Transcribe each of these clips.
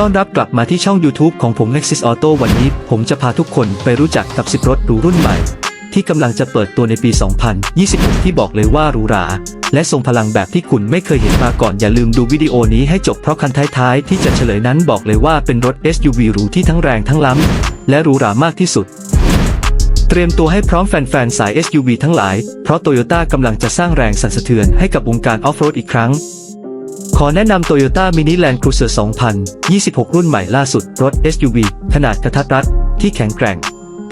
ต้อนรับกลับมาที่ช่อง YouTube ของผม Lexus Auto วันนี้ ผมจะพาทุกคนไปรู้จักกับ10รถหรูรุ่นใหม่ ที่กำลังจะเปิดตัวในปี 2026 ที่บอกเลยว่าหรูหรา และทรงพลังแบบที่คุณไม่เคยเห็นมาก่อนอย่าลืมดูวิดีโอนี้ให้จบเพราะคันท้ายๆ ที่จะเฉลยนั้นบอกเลยว่าเป็นรถ SUV หรูที่ทั้งแรงทั้งล้ำและหรูหรามากที่สุด เตรียมตัวให้พร้อมแฟนๆสาย SUV ทั้งหลาย เพราะโตโยต้ากำลังจะสร้างแรงสั่นสะเทือนให้กับวงการออฟโรดอีกครั้ง ขอแนะนำ Toyota Mini Land Cruiser 2026 รุ่นใหม่ล่าสุด รถ SUV ขนาดกระทัดรัด ที่แข็งแกร่ง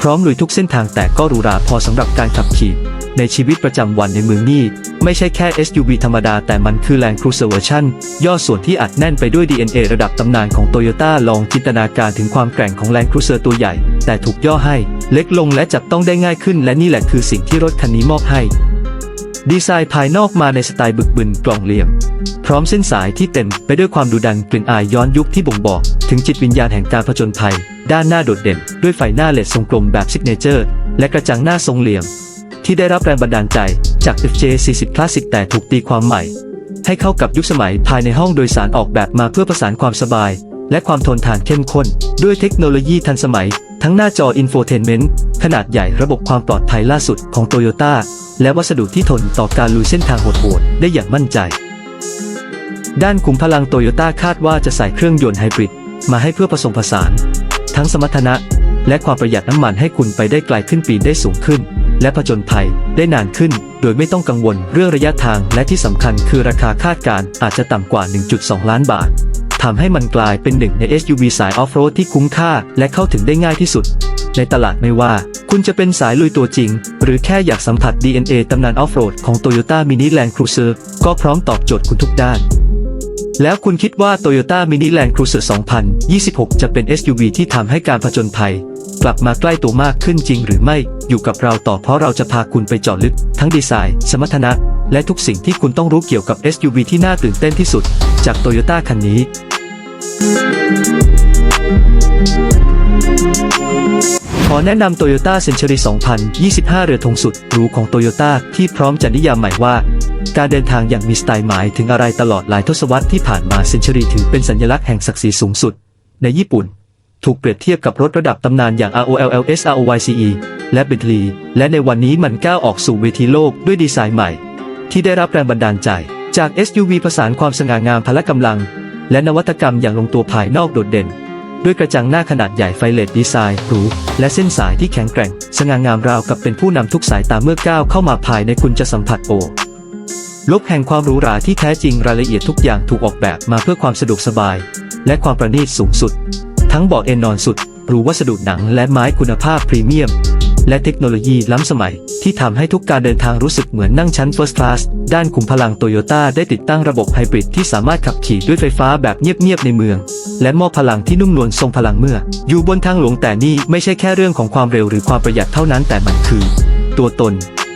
พร้อมลุยทุกเส้นทางแต่ก็หรูหราพอสำหรับการขับขี่ในชีวิตประจำวันในเมืองนี่ ไม่ใช่แค่ SUV ธรรมดาแต่มันคือ Land Cruiser Version ย่อส่วนที่อัดแน่นไปด้วย DNA ระดับตำนานของ Toyota ลองจินตนาการถึงความแกร่งของ Land Cruiser ตัวใหญ่ แต่ถูกย่อให้ เล็กลงและจับต้องได้ง่ายขึ้น และนี่แหละคือสิ่งที่รถคันนี้มอบให้ ดีไซน์ภายนอกมาในสไตล์บึกบึนกล่องเหลี่ยม พร้อมเส้นสายที่เต็มไปด้วยความดุดันกลิ่นอายย้อนยุคที่บ่งบอก ถึงจิตวิญญาณแห่งการผจญภัย ด้านหน้าโดดเด่น ด้วยไฟหน้าเลดทรงกลมแบบซิกเนเจอร์ และกระจังหน้าทรงเหลี่ยม ที่ได้รับแรงบันดาลใจจาก FJ40 Classic แต่ถูกตีความใหม่ ให้เข้ากับยุคสมัยภายในห้องโดยสารออกแบบมาเพื่อประสานความสบาย และความทนทานเข้มข้น ด้วยเทคโนโลยีทันสมัย ทั้งหน้าจออินโฟเทนเมนต์ขนาดใหญ่ระบบความปลอดภัยล่าสุดของโตโยต้าและวัสดุที่ทนต่อการลุยเส้นทางโหดๆได้อย่างมั่นใจ ด้านขุมพลังโตโยต้าคาดว่าจะใส่เครื่องยนต์ไฮบริดมาให้เพื่อผสมผสาน ทั้งสมรรถนะ และความประหยัดน้ำมันให้คุณไปได้ไกลขึ้นปีนได้สูงขึ้น และผจญภัยได้นานขึ้น โดยไม่ต้องกังวลเรื่องระยะทางและที่สำคัญคือราคาคาดการณ์อาจจะต่ำกว่า 1.2 ล้านบาททำให้มันกลายเป็นหนึ่งใน SUV สายออฟโรดที่คุ้มค่าและเข้าถึงได้ง่ายที่สุด ในตลาดไม่ว่า คุณจะเป็นสายลุยตัวจริง หรือแค่อยากสัมผัส DNA ตำนานออฟโรดของ Toyota Mini Land Cruiser ก็พร้อมตอบโจทย์คุณทุกด้าน แล้วคุณคิดว่า Toyota Mini Land Cruiser 2026 จะเป็น SUV ที่ทำให้การผจญภัย กลับมาใกล้ตัวมากขึ้นจริงหรือไม่อยู่กับเราต่อเพราะเราจะพาคุณไปเจาะลึก ทั้งดีไซน์ สมรรถนะ และทุกสิ่งที่คุณต้องรู้เกี่ยวกับ SUV ที่น่าตื่นเต้นที่สุด จาก Toyota คันนี้ ขอแนะนำ Toyota Century 2025 เรือธงสุดหรูของ Toyota ที่พร้อมจะนิยามใหม่ว่า การเดินทางอย่างมีสไตล์หมายถึงอะไรตลอดหลายทศวรรษที่ผ่านมา Century ถือเป็นสัญลักษณ์แห่งศักดิ์ศรีสูงสุด ในญี่ปุ่น ถูกเปรียบเทียบกับรถระดับตำนานอย่าง ROLLS ROYCE และ Bentley และในวันนี้มันก้าวออกสู่เวทีโลกด้วยดีไซน์ใหม่ ที่ได้รับแรงบันดาลใจ จาก SUV ผสานความสง่างามพละกำลัง และนวัตกรรมอย่างลงตัวภายนอกโดดเด่น ด้วยกระจังหน้าขนาดใหญ่ไฟเลดดีไซน์หรูและเส้นสายที่แข็งแกร่ง สง่างามราวกับเป็นผู้นำทุกสายตาเมื่อก้าวเข้ามาภายในคุณจะสัมผัสโอ ลบแห่งความหรูหราที่แท้จริงรายละเอียดทุกอย่างถูกออกแบบมาเพื่อความสะดวกสบาย และความประณีตสูงสุด ทั้งเบาะเอนนอนสุดหรูวัสดุหนังและไม้คุณภาพพรีเมียม และเทคโนโลยีล้ำสมัย ที่ทำให้ทุกการเดินทางรู้สึกเหมือนนั่งชั้น First Class ด้านขุมพลังโตโยต้าได้ติดตั้งระบบไฮบริดที่สามารถขับขี่ด้วยไฟฟ้าแบบเงียบๆในเมือง และมอบพลังที่นุ่มนวลทรงพลังเมื่อ อยู่บนทางหลวงแต่นี่ไม่ใช่แค่เรื่องของความเร็วหรือความประหยัดเท่านั้นแต่มันคือ ตัวตน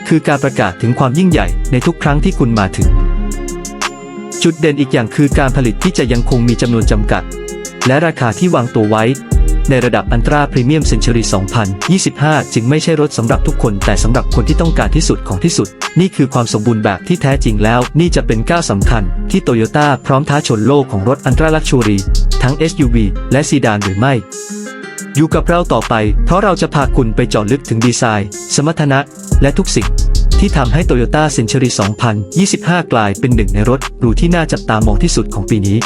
คือการประกาศถึงความยิ่งใหญ่ในทุกครั้งที่คุณมาถึง จุดเด่นอีกอย่างคือการผลิตที่จะยังคงมีจำนวนจำกัด และราคาที่วางตัวไว้ ในระดับอันตราพรีเมียมเซน t ุรี2025 จึงไม่ใช่รถสำหรับทุกคน แต่สำหรับคนที่ต้องการที่สุดของที่สุด นี่คือความสมบูรณ์แบบที่แท้จริงแล้ว นี่จะเป็นก้าวสำคัญ ที่โตโยต้าพร้อมท้าชนโลกของรถอันตราลักชัวรีทั้ง SUV และซีดานหรือไม่อยู่กับเราต่อไป เพราะเราจะพาคุณไปเจาะลึกถึงดีไซน์ สมรรถนะ และทุกสิ่งที่ทำให้ Toyota Century 2025 กลายเป็นหนึ่งในรถหรูที่น่าจับตามองที่สุดของปีนี้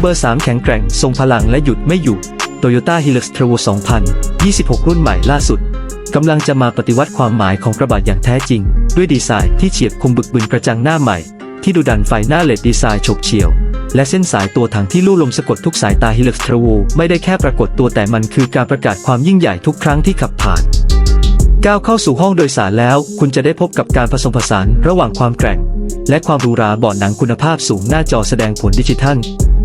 เบอร์ 3 แข็งแกร่ง ทรงพลังและหยุดไม่อยู่ Toyota Hilux Trevo 2026 รุ่นใหม่ล่าสุด กำลังจะมาปฏิวัติความหมายของกระบะอย่างแท้จริง ด้วยดีไซน์ที่เฉียบคมบึกบึนกระจังหน้าใหม่ ที่ดูดันไฟหน้าเลดดีไซน์ฉกเฉียว และเส้นสายตัวถังที่ลู่ลมสะกดทุกสายตา Hilux Trevo ไม่ได้แค่ปรากฏตัวแต่มันคือการประกาศความยิ่งใหญ่ทุกครั้งที่ขับผ่านก้าวเข้าสู่ห้องโดยสารแล้ว คุณจะได้พบกับการผสมผสานระหว่างความแกร่ง และความหรูหราเบาะหนังคุณภาพสูงหน้าจอแสดงผลดิจิทัล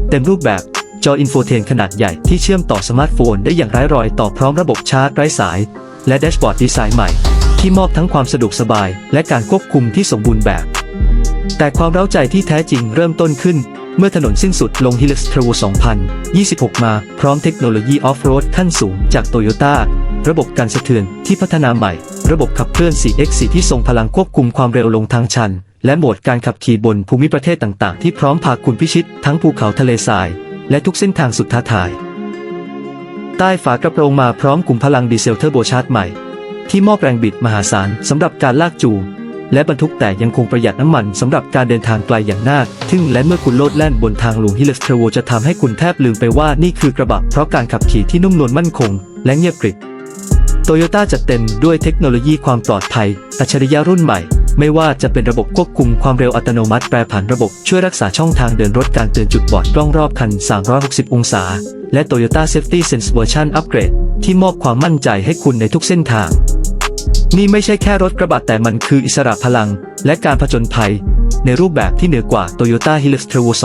เต็มรูปแบบ จออินโฟเทนขนาดใหญ่ที่เชื่อมต่อสมาร์ทโฟนได้อย่างไร้รอยต่อพร้อมระบบชาร์จไร้สาย และแดชบอร์ดดีไซน์ใหม่ ที่มอบทั้งความสะดวกสบาย และการควบคุมที่สมบูรณ์แบบ แต่ความเร้าใจที่แท้จริงเริ่มต้นขึ้น เมื่อถนนสิ้นสุดลง Hilux Travel 2026 มาพร้อมเทคโนโลยีออฟโรดขั้นสูงจากโตโยต้าระบบการสะเทือนที่พัฒนาใหม่ ระบบขับเคลื่อน 4x4 ที่ทรงพลังควบคุมความเร็วลงทางชัน และโหมดการขับขี่บนภูมิประเทศต่างๆ ที่พร้อมพาคุณพิชิต ทั้งภูเขาทะเลทราย และทุกเส้นทางสุดท้าทาย ใต้ฝากระโปรงมาพร้อมกลุ่มพลังดีเซลเทอร์โบชาร์จใหม่ ที่มอบแรงบิดมหาศาลสำหรับการลากจูงและบรรทุกแต่ยังคงประหยัดน้ำมันสำหรับการเดินทางไกลอย่างน่าทึ่งและเมื่อคุณโลดแล่นบนทางหลวงฮิล x เทรโวจะทำให้คุณแทบลืมไปว่านี่คือกระบะเพราะการขับขี่ที่นุ่มนวลมั่นคง และเงียบกริบโตโยต้าจัดเต็มด้วยเทคโนโลยีความปลอดภัยอัจฉริยะรุ่นใหม่ ไม่ว่าจะเป็นระบบควบคุมความเร็วอัตโนมัติแปรผันระบบช่วยรักษาช่องทางเดินรถการเตือนจุดบอดกล้องรอบคัน 360 องศา และ Toyota Safety Sense Version Upgrade ที่มอบความมั่นใจให้คุณในทุกเส้นทาง นี่ไม่ใช่แค่รถกระบะแต่มันคืออิสระพลัง และการผจญภัย ในรูปแบบที่เหนือกว่า Toyota Hilux Travel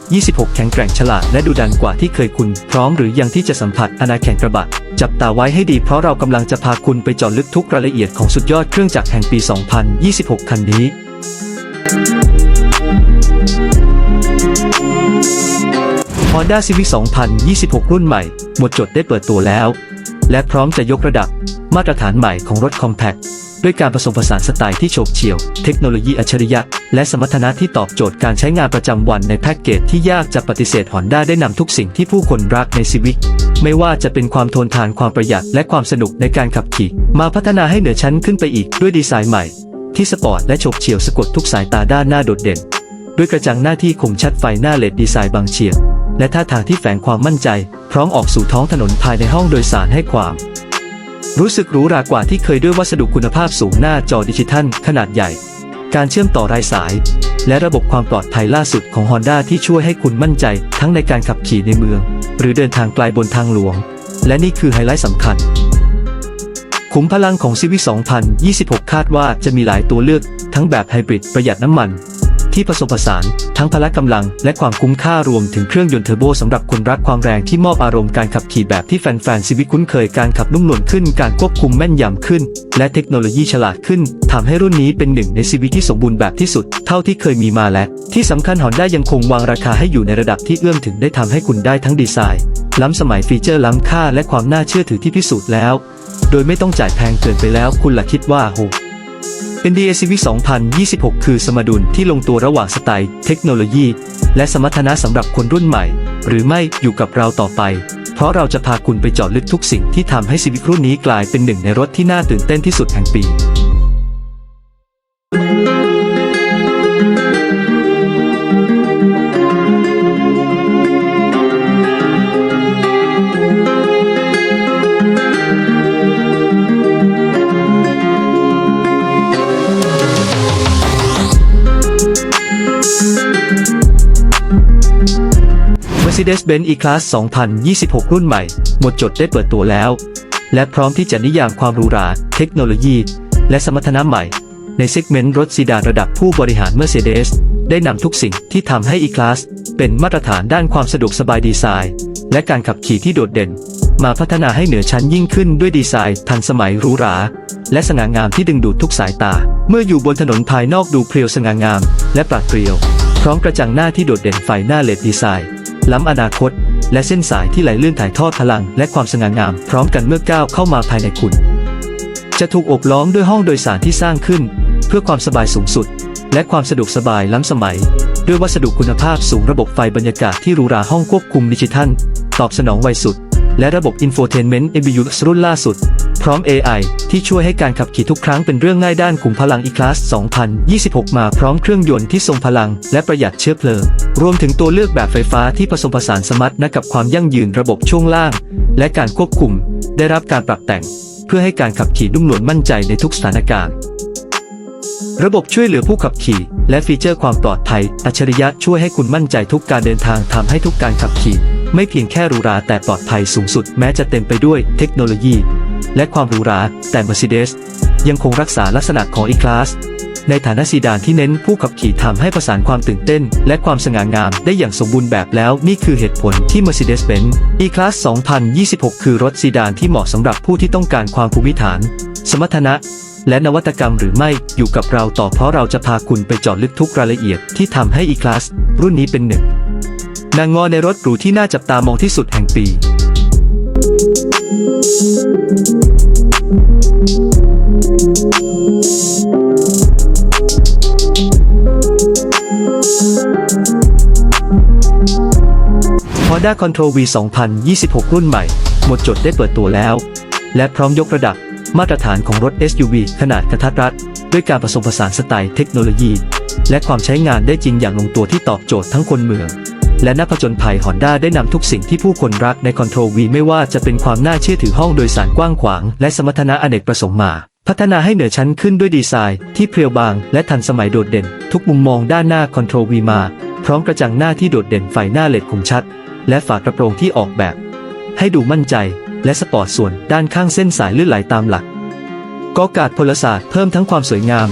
2026 แข็งแกร่งฉลาดและดุดันกว่าที่เคยคุณ พร้อมหรือยังที่จะสัมผัสอนาแข่งกระบะ จับตาไว้ให้ดีเพราะเรากำลังจะพาคุณไปเจาะลึกทุกรายละเอียดของสุดยอดเครื่องจักรแห่งปี 2026 คันนี้ Honda Civic 2026 รุ่นใหม่ หมดจดได้เปิดตัวแล้ว และพร้อมจะยกระดับมาตรฐานใหม่ของรถคอมแพค ด้วยการผสมผสานสไตล์ที่โฉบเฉี่ยว เทคโนโลยีอัจฉริยะ และสมรรถนะที่ตอบโจทย์การใช้งานประจำวันในแพ็กเกจที่ยากจะปฏิเสธ Honda ได้นำทุกสิ่งที่ผู้คนรักใน Civic ไม่ว่าจะเป็นความทนทานความประหยัดและความสนุกในการขับขี่ มาพัฒนาให้เหนือชั้นขึ้นไปอีกด้วยดีไซน์ใหม่ ที่สปอร์ตและโฉบเฉี่ยวสะกดทุกสายตาด้านหน้าโดดเด่น ด้วยกระจังหน้าที่คมชัดไฟหน้าเลดดีไซน์บางเฉียบและท่าทางที่แฝงความมั่นใจ พร้อมออกสู่ท้องถนนภายในห้องโดยสารให้ความ รู้สึกหรูหรากว่าที่เคยด้วยวัสดุคุณภาพสูงหน้าจอดิจิทัล ขนาดใหญ่ การเชื่อมต่อรายสาย และระบบความปลอดภัยล่าสุดของ Honda ที่ช่วยให้คุณมั่นใจ ทั้งในการขับขี่ในเมือง หรือเดินทางไกลบนทางหลวง และนี่คือไฮไลท์สำคัญ ขุมพลังของ Civic 2026 คาดว่าจะมีหลายตัวเลือก ทั้งแบบไฮบริดประหยัดน้ำมัน ที่ผสมผสาน ทั้งพละกำลังและความคุ้มค่ารวมถึงเครื่องยนต์เทอร์โบสำหรับคนรักความแรงที่มอบอารมณ์การขับขี่แบบที่แฟนๆ Civic คุ้นเคยการขับนุ่มนวลขึ้น การควบคุมแม่นยำขึ้น และเทคโนโลยีฉลาดขึ้นทำให้รุ่นนี้เป็นหนึ่งใน Civic ที่สมบูรณ์แบบที่สุด เท่าที่เคยมีมาและ ที่สำคัญ Honda ยังคงวางราคาให้อยู่ในระดับที่เอื้อมถึงได้ทำให้คุณได้ทั้งดีไซน์ ล้ำสมัยฟีเจอร์ล้ำค่าและความน่าเชื่อถือที่พิสูจน์แล้ว โดยไม่ต้องจ่ายแพงเกินไปแล้ว คุณล่ะคิดว่าโห NDA Civic 2026 คือสมดุลที่ลงตัวระหว่างสไตล์เทคโนโลยี และสมรรถนะสำหรับคนรุ่นใหม่ หรือไม่อยู่กับเราต่อไป เพราะเราจะพาคุณไปเจาะลึกทุกสิ่งที่ทำให้ซีวิกรุ่นนี้กลายเป็นหนึ่งในรถที่น่าตื่นเต้นที่สุดแห่งปี Mercedes-Benz E-Class 2026 รุ่นใหม่ หมดจดได้เปิดตัวแล้ว และพร้อมที่จะนิยามความหรูหรา เทคโนโลยี และสมรรถนะใหม่ ในเซกเมนต์รถซีดานระดับผู้บริหาร Mercedes ได้นำทุกสิ่งที่ทำให้ E-Class เป็นมาตรฐานด้านความสะดวกสบายดีไซน์ และการขับขี่ที่โดดเด่น มาพัฒนาให้เหนือชั้นยิ่งขึ้นด้วยดีไซน์ทันสมัยหรูหรา และสง่างามที่ดึงดูดทุกสายตา เมื่ออยู่บนถนนภายนอกดูเพรียวสง่างาม และปราดเปรียว พร้อมกระจังหน้าที่โดดเด่นไฟหน้าเลดดีไซน์ ล้ำอนาคต และเส้นสายที่ไหลเลื่อนถ่ายทอดพลัง และความสง่างาม พร้อมกันเมื่อก้าวเข้ามาภายในคุณ จะถูกอบล้อมด้วยห้องโดยสารที่สร้างขึ้น เพื่อความสบายสูงสุด และความสะดวกสบายล้ำสมัย ด้วยวัสดุคุณภาพสูงระบบไฟบรรยากาศที่หรูหราห้องควบคุมดิจิทัล ตอบสนองไวสุด และระบบ Infotainment MBUX รุ่นล่าสุด พร้อม AI ที่ช่วยให้การขับขี่ทุกครั้งเป็นเรื่องง่ายด้านขุมพลัง E-Class 2026 มาพร้อมเครื่องยนต์ที่ทรงพลัง และประหยัดเชื้อเพลิง รวมถึงตัวเลือกแบบไฟฟ้าที่ผสมผสานสมรรถนะกับความยั่งยืนระบบช่วงล่าง และการควบคุม ได้รับการปรับแต่ง เพื่อให้การขับขี่นุ่มนวลมั่นใจในทุกสถานการณ์ระบบช่วยเหลือผู้ขับขี่ และฟีเจอร์ความปลอดภัย อัจฉริยะช่วยให้คุณมั่นใจทุกการเดินทางทำให้ทุกการขับขี่ ไม่เพียงแค่หรูหราแต่ปลอดภัยสูงสุดแม้จะเต็มไปด้วยเทคโนโลยี และความหรูหราแต่ Mercedes ยังคงรักษาลักษณะของ E-Class ในฐานะซีดานที่เน้นผู้ขับขี่ทำให้ประสานความตื่นเต้น และความสง่างามได้อย่างสมบูรณ์แบบแล้วนี่คือเหตุผลที่ Mercedes-Benz E-Class 2026 คือรถซีดานที่เหมาะสำหรับผู้ที่ต้องการความภูมิฐาน สมรรถนะ และนวัตกรรมหรือไม่อยู่กับเราต่อเพราะเราจะพาคุณไปเจาะลึกทุกรายละเอียดที่ทำให้ E-Class รุ่นนี้เป็นหนึ่ง นางงอในรถหรูที่น่าจับตามองที่สุดแห่งปี Honda Control V 2026 รุ่นใหม่ หมดจดได้เปิดตัวแล้ว และพร้อมยกระดับมาตรฐานของรถ SUV ขนาดกระทัดรัด ด้วยการผสมผสานสไตล์เทคโนโลยี และความใช้งานได้จริงอย่างลงตัวที่ตอบโจทย์ทั้งคนเมือง และนักผจญภัย Honda ได้นำทุกสิ่งที่ผู้คนรักใน Control V ไม่ว่าจะเป็นความน่าเชื่อถือห้องโดยสารกว้างขวาง และสมรรถนะอเนกประสงค์มา พัฒนาให้เหนือชั้นขึ้นด้วยดีไซน์ ที่เพรียวบาง และทันสมัยโดดเด่น ทุกมุมมองด้านหน้า Control V มา พร้อมกระจังหน้าที่โดดเด่นไฟหน้าเลดคมชัด และฝากระโปรงที่ออกแบบ ให้ดูมั่นใจ และสปอร์ตส่วนด้านข้างเส้นสายลื่นไหลตามหลักกอกาดพลศาสตร์เพิ่มทั้งความสวยงาม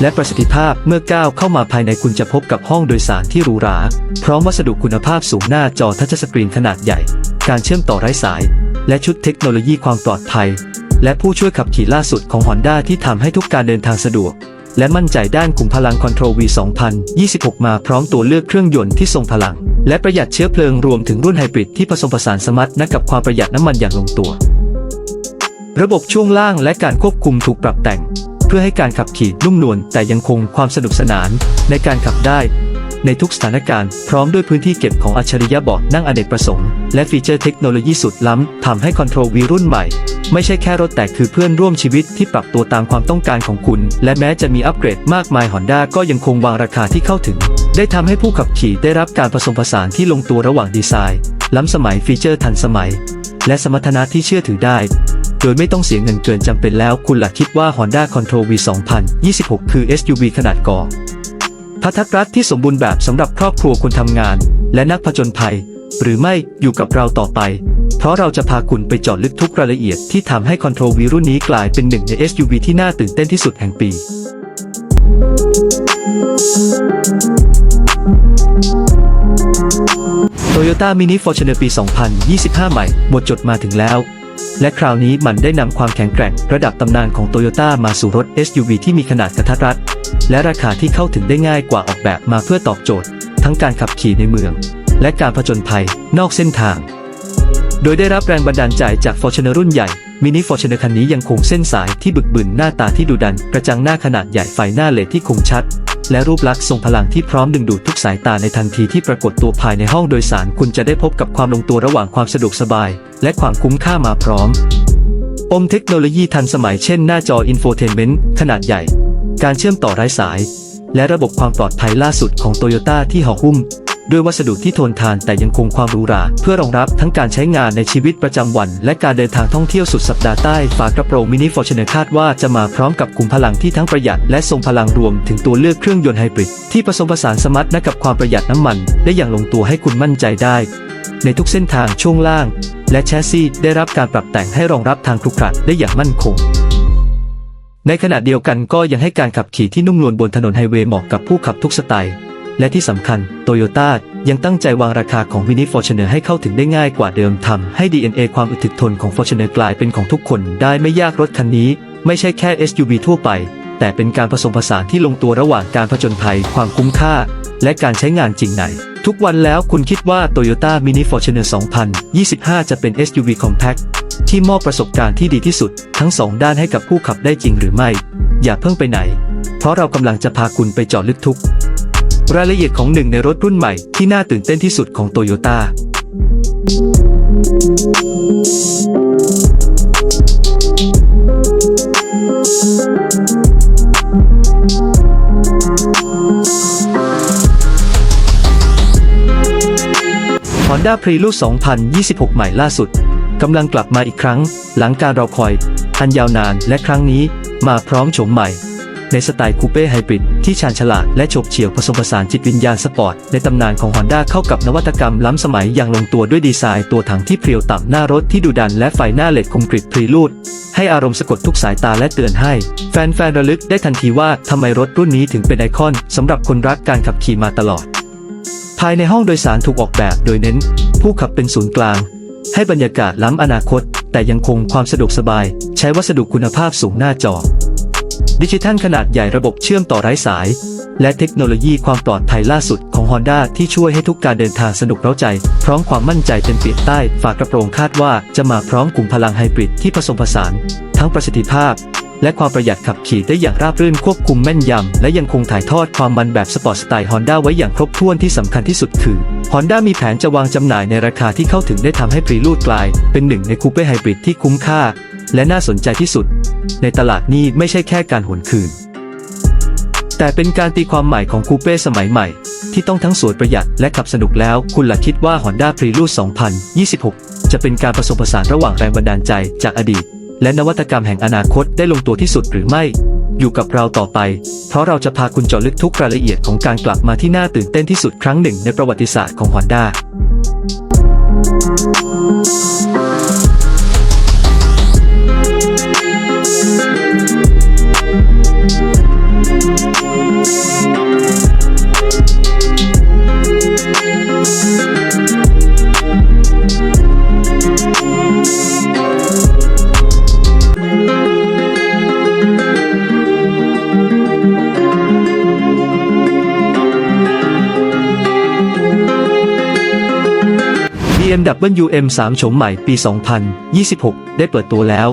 และประสิทธิภาพเมื่อก้าวเข้ามาภายในคุณจะพบกับห้องโดยสารที่หรูหรา พร้อมวัสดุคุณภาพสูงหน้าจอทัชสกรีนขนาดใหญ่ การเชื่อมต่อไร้สาย และชุดเทคโนโลยีความปลอดภัย และผู้ช่วยขับขี่ล่าสุดของ Honda ที่ทำให้ทุกการเดินทางสะดวก และมั่นใจด้านขุมพลัง Control V 2026 มาพร้อมตัวเลือกเครื่องยนต์ที่ทรงพลัง และประหยัดเชื้อเพลิงรวมถึงรุ่นไฮบริดที่ผสมผสานสมรรถนะกับความประหยัดน้ำมันอย่างลงตัว ระบบช่วงล่างและการควบคุมถูกปรับแต่ง พื่อให้การขับขี่นุ่มนวลแต่ยังคงความสนุกสนานในการขับได้ ในทุกสถานการณ์พร้อมด้วยพื้นที่เก็บของอัจฉริยะเบาะนั่งอเนกประสงค์ และฟีเจอร์เทคโนโลยีสุดล้ำทำให้ Control V รุ่นใหม่ ไม่ใช่แค่รถแต่คือเพื่อนร่วมชีวิตที่ปรับตัวตามความต้องการของคุณ และแม้จะมีอัปเกรดมากมาย Honda ก็ยังคงวางราคาที่เข้าถึง ได้ทำให้ผู้ขับขี่ได้รับการผสมผสานที่ลงตัวระหว่างดีไซน์ ล้ำสมัยฟีเจอร์ทันสมัย และสมรรถนะที่เชื่อถือได้ โดยไม่ต้องเสียเงินเกินจำเป็นแล้วคุณหลักคิดว่า Honda Control V 2026 คือ SUV ขนาดกอพัทรัฐที่สมบูรณ์แบบสำหรับครอบครัวคนทำงาน และนักผจญภัย หรือไม่อยู่กับเราต่อไป เพราะเราจะพาคุณไปเจาะลึกทุกรายละเอียดที่ทำให้ Control V รุ่นนี้กลายเป็นหนึ่งใน SUV ที่น่าตื่นเต้นที่สุดแห่งปี Toyota Mini Fortuner ปี 2025 ใหม่ หมดจดมาถึงแล้ว และคราวนี้มันได้นำความแข็งแกร่งระดับตำนานของ Toyota มาสู่รถ SUV ที่มีขนาดกระทัดรัด และราคาที่เข้าถึงได้ง่ายกว่าออกแบบมาเพื่อตอบโจทย์ ทั้งการขับขี่ในเมือง และการผจญภัยนอกเส้นทาง โดยได้รับแรงบันดาลใจจาก Fortuner รุ่นใหญ่มินิ Fortuner คันนี้ยังคงเส้นสายที่บึกบึนหน้าตาที่ดุดัน กระจังหน้าขนาดใหญ่ไฟหน้าเลดที่คมชัด และรูปลักษณ์ทรงพลังที่พร้อมดึงดูดทุกสายตาในทันทีที่ปรากฏตัวภายในห้องโดยสารคุณจะได้พบกับความลงตัวระหว่างความสะดวกสบาย และความคุ้มค่ามาพร้อม อมเทคโนโลยีทันสมัยเช่นหน้าจออินโฟเทนเมนต์ขนาดใหญ่ การเชื่อมต่อไร้สาย และระบบความปลอดภัยล่าสุดของโตโยต้าที่ห่อหุ้ม ด้วยวัสดุที่ทนทานแต่ยังคงความหรูหราเพื่อรองรับทั้งการใช้งานในชีวิตประจำวัน และการเดินทางท่องเที่ยวสุดสัปดาห์ใต้ฝากระโปรงมินิฟอร์จูเนอร์คาดว่าจะมาพร้อมกับขุมพลังที่ทั้งประหยัดและทรงพลังรวมถึงตัวเลือกเครื่องยนต์ไฮบริดที่ผสมผสานสมรรถนะกับความประหยัดน้ำมัน ได้อย่างลงตัวให้คุณมั่นใจได้ ในทุกเส้นทางช่วงล่าง และแชสซีได้รับการปรับแต่งให้รองรับทางครุขระได้อย่างมั่นคงในขณะเดียวกันก็ยังให้การขับขี่ที่นุ่มนวลบนถนนไฮเวย์เหมาะกับผู้ขับทุกสไตล์ และที่สำคัญโตโยต้ายังตั้งใจวางราคาของวินิฟอร์ชเนอร์ให้เข้าถึงได้ง่ายกว่าเดิมทำให้ DNA ความอึดถึกทนของ Fortuner กลายเป็นของทุกคนได้ไม่ยากรถคันนี้ ไม่ใช่แค่ SUV ทั่วไป แต่เป็นการผสมผสานที่ลงตัวระหว่างการผจญภัย ความคุ้มค่า และการใช้งานจริงในทุกวันแล้วคุณคิดว่า Toyota Mini Fortuner 2025 จะเป็น SUV compact ที่มอบประสบการณ์ที่ดีที่สุด ทั้งสองด้านให้กับผู้ขับได้จริงหรือไม่ อย่าเพิ่งไปไหน เพราะเรากำลังจะพาคุณไปเจาะลึกทุก รายละเอียดของหนึ่งในรถรุ่นใหม่ที่น่าตื่นเต้นที่สุดของโตโยต้า Honda Prelude 2026 ใหม่ล่าสุดกำลังกลับมาอีกครั้ง หลังการรอคอย อันยาวนานและครั้งนี้มาพร้อมโฉมใหม่ ในสไตล์คูเป้ไฮบริดที่ชาญฉลาดและโฉบเฉี่ยวผสมผสานจิตวิญญาณสปอร์ตในตำนานของ Honda เข้ากับนวัตกรรมล้ำสมัยอย่างลงตัวด้วยดีไซน์ตัวถังที่เพรียวต่ำหน้ารถที่ดุดันและไฟหน้าเลดคมกริบพรีลูดให้อารมณ์สะกดทุกสายตาและเตือนให้ แฟนๆระลึกได้ทันทีว่าทำไมรถรุ่นนี้ถึงเป็นไอคอนสำหรับคนรักการขับขี่มาตลอด ภายในห้องโดยสารถูกออกแบบโดยเน้น ผู้ขับเป็นศูนย์กลาง ให้บรรยากาศล้ำอนาคต แต่ยังคงความสะดวกสบาย ใช้วัสดุคุณภาพสูงหน้าจอ ดิจิทัลขนาดใหญ่ระบบเชื่อมต่อไร้สาย และเทคโนโลยีความปลอดภัยล่าสุดของ Honda ที่ช่วยให้ทุกการเดินทางสนุกเร้าใจ พร้อมความมั่นใจเต็มเปี่ยมใต้ฝากระโปรงคาดว่าจะมาพร้อมกลุ่มพลังไฮบริดที่ผสมผสาน ทั้งประสิทธิภาพ และความประหยัดขับขี่ได้อย่างราบรื่นควบคุมแม่นยำ และยังคงถ่ายทอดความมันแบบสปอร์ตสไตล์ Honda ไว้อย่างครบถ้วนที่สำคัญที่สุดคือ Honda มีแผนจะวางจำหน่ายในราคาที่เข้าถึงได้ทำให้พรีลูดกลาย เป็นหนึ่งในคูเป้ไฮบริดที่คุ้มค่า และน่าสนใจที่สุด ในตลาดนี้ไม่ใช่แค่การหวนคืน แต่เป็นการตีความใหม่ของคูเป้สมัยใหม่ ที่ต้องทั้งสวยประหยัดและขับสนุกแล้วคุณล่ะคิดว่า Honda Prelude 2026 จะเป็นการผสมผสานระหว่างแรงบันดาลใจจากอดีต และนวัตกรรมแห่งอนาคตได้ลงตัวที่สุดหรือไม่ อยู่กับเราต่อไป เพราะเราจะพาคุณเจาะลึกทุกรายละเอียดของการกลับมาที่น่าตื่นเต้นที่สุดครั้งหนึ่งในประวัติศาสตร์ของ Honda BMW M3 โฉมใหม่ปี 2026 ได้เปิดตัวแล้ว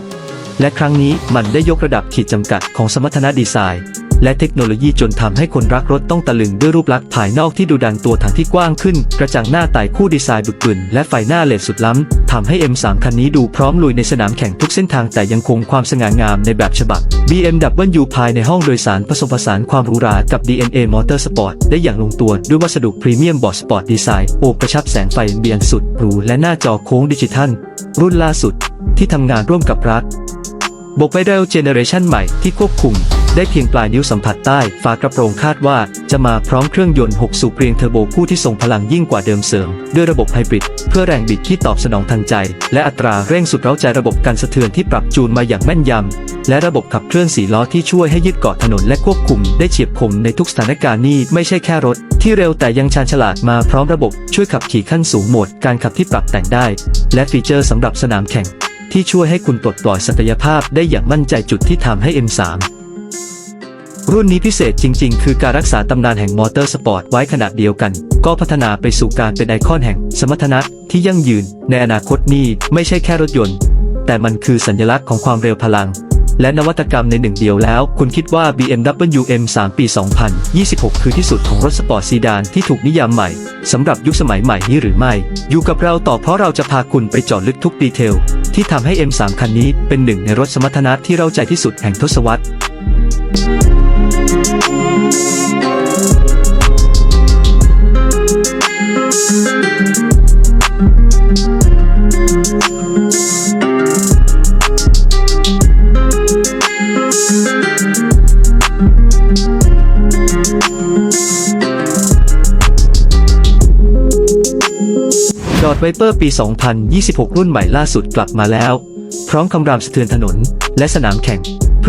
และครั้งนี้มันได้ยกระดับขีดจำกัดของสมรรถนะดีไซน์ และเทคโนโลยีจนทำให้คนรักรถต้องตะลึงด้วยรูปลักษณ์ภายนอกที่ดูดันตัวถังที่กว้างขึ้น กระจังหน้าไต่คู่ดีไซน์บึกบึนและไฟหน้าเลดสุดล้ำทำให้ M3 คันนี้ดูพร้อมลุยในสนามแข่งทุกเส้นทางแต่ยังคงความสง่างามในแบบฉบับ BMW ภายในห้องโดยสารผสมผสานความหรูหรากับ DNA Motorsport ได้อย่างลงตัวด้วยวัสดุพรีเมียมบอร์ดสปอร์ตดีไซน์โอบกระชับแสงไฟเบียนสุดหรูและหน้าจอโค้งดิจิทัล รุ่นล่าสุดที่ทำงานร่วมกับรัฐบกไปเร็วเจเนเรชันใหม่ที่ควบคุม ได้เพียงปลายนิ้วสัมผัสใต้ฝากระโปรงคาดว่า จะมาพร้อมเครื่องยนต์ 6 สูบเรียงเทอร์โบคู่ที่ทรงพลังยิ่งกว่าเดิมเสริม ด้วยระบบไฮบริดเพื่อแรงบิดที่ตอบสนองทันใจ และอัตราเร่งสุดเร้าใจระบบกันสะเทือนที่ปรับจูนมาอย่างแม่นยำและระบบขับเคลื่อนสีล้อที่ช่วยให้ยึดเกาะถนนและควบคุม ได้เฉียบคมในทุกสถานการณ์นี่ไม่ใช่แค่รถ ที่เร็วแต่ยังชาญฉลาดมาพร้อมระบบช่วยขับขี่ขั้นสูงโหมดการขับที่ปรับแต่งได้ และฟีเจอร์สำหรับสนามแข่งที่ช่วยให้คุณปลดปล่อยศักยภาพได้อย่างมั่นใจจุดที่ทำให้ M3 รุ่นนี้พิเศษจริง ๆ คือการรักษาตำนานแห่งมอเตอร์สปอร์ตไว้ขณะเดียวกัน ก็พัฒนาไปสู่การเป็นไอคอนแห่งสมรรถนะที่ยั่งยืน ในอนาคตนี้ไม่ใช่แค่รถยนต์ แต่มันคือสัญลักษณ์ของความเร็วพลัง และนวัตกรรมในหนึ่งเดียวแล้ว คุณคิดว่า BMW M3 ปี 2026 คือที่สุดของรถสปอร์ตซีดานที่ถูกนิยามใหม่สำหรับยุคสมัยใหม่นี้หรือไม่ อยู่กับเราต่อเพราะเราจะพาคุณไปเจาะลึกทุกดีเทลที่ทำให้ M3 คันนี้เป็นหนึ่งในรถสมรรถนะที่เราใจที่สุดแห่งทศวรรษ ดอดไวเปอร์ปี 2026 รุ่นใหม่ล่าสุดกลับมาแล้ว พร้อมคำรามสะเทือนถนน และสนามแข่ง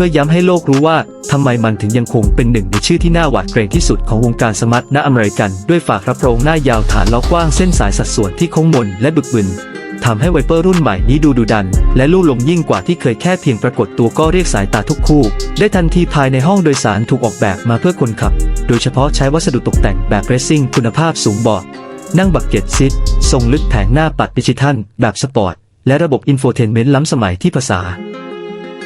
พื่อย้ำให้โลกรู้ว่าทำไมมันถึงยังคงเป็นหนึ่งในชื่อที่น่าหวาดเกรงที่สุดของวงการสมาร์ทณอเมริกัน ด้วยฝากรับโปรงหน้ายาวฐานล้อกว้างเส้นสายสัดส่วนที่โค้งมนและบึกบึนทำให้ไวเปอร์รุ่นใหม่นี้ดูดุดัน และลู่ลมยิ่งกว่าที่เคยแค่เพียงปรากฏตัวก็เรียกสายตาทุกคู่ ได้ทันทีภายในห้องโดยสารถูกออกแบบมาเพื่อคนขับ โดยเฉพาะใช้วัสดุตกแต่งแบบเรซซิ่งคุณภาพสูงบาะนั่งบักเก็ตซิททรงลึกแผงหน้าปัดดิจิทัลแบบสปอร์ต และระบบอินโฟเทนเมนต์ล้ำสมัยที่ภาษา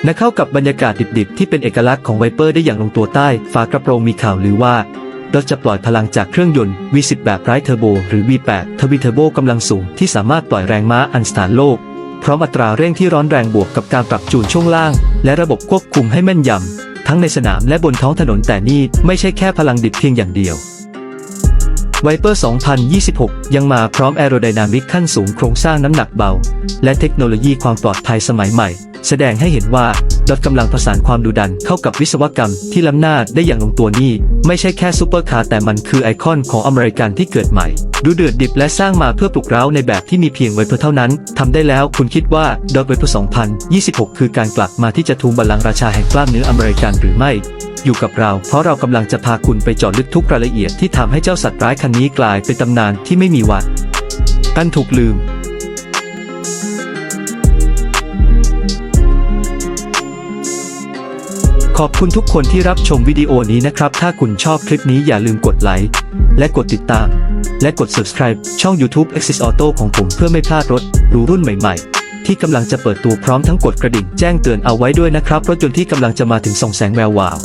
และเข้ากับบรรยากาศดิบๆ ที่เป็นเอกลักษณ์ของไวเปอร์ได้อย่างลงตัวใต้ ฝากระโปรงมีข่าวหรือว่ารถจะปล่อยพลังจากเครื่องยนต์ V10 แบบไร้เทอร์โบ หรือ V8 ทวีเทอร์โบกำลังสูงที่สามารถปล่อยแรงม้าอันสถานโลก พร้อมอัตราเร่งที่ร้อนแรงบวกกับการปรับจูนช่วงล่าง และระบบควบคุมให้แม่นยำทั้งในสนามและบนท้องถนนแต่นี่ไม่ใช่แค่พลังดิบเพียงอย่างเดียว ไวเปอร์ 2026 ยังมาพร้อมแอโรไดนามิกขั้นสูงโครงสร้างน้ำหนักเบา และเทคโนโลยีความปลอดภัยสมัยใหม่ แสดงให้เห็นว่าดรถกำลังผสานความดุดันเข้ากับวิศวกรรมที่ล้ำหน้าได้อย่างลงตัวนี่ ไม่ใช่แค่ซูเปอร์คาร์แต่มันคือไอคอนของอเมริกันที่เกิดใหม่ ดูเดือดดิบและสร้างมาเพื่อปลุกเร้าในแบบที่มีเพียงไวเปอร์เท่านั้นทำได้แล้วคุณคิดว่าดอทไวเปอร์2026 คือการกลับมาที่จะทูลบัลลังก์ราชาแห่งกล้ามเนื้ออเมริกันหรือไม่อยู่กับเรา เพราะเรากำลังจะพาคุณไปเจาะลึกทุกรายละเอียดที่ทำให้เจ้าสัตว์ร้ายคันนี้กลายเป็นตำนานที่ไม่มีวันอันถูกลืม ขอบคุณทุกคนที่รับชมวิดีโอนี้นะครับ ถ้าคุณชอบคลิปนี้อย่าลืมกดไลค์และกดติดตาม และกด subscribe ช่อง YouTube Axis Auto ของผมเพื่อไม่พลาดรถรูรุ่นใหม่ๆ ที่กำลังจะเปิดตัวพร้อมทั้งกดกระดิ่งแจ้งเตือนเอาไว้ด้วยนะครับรถยนต์ที่กำลังจะมาถึงส่องแสงแวววาว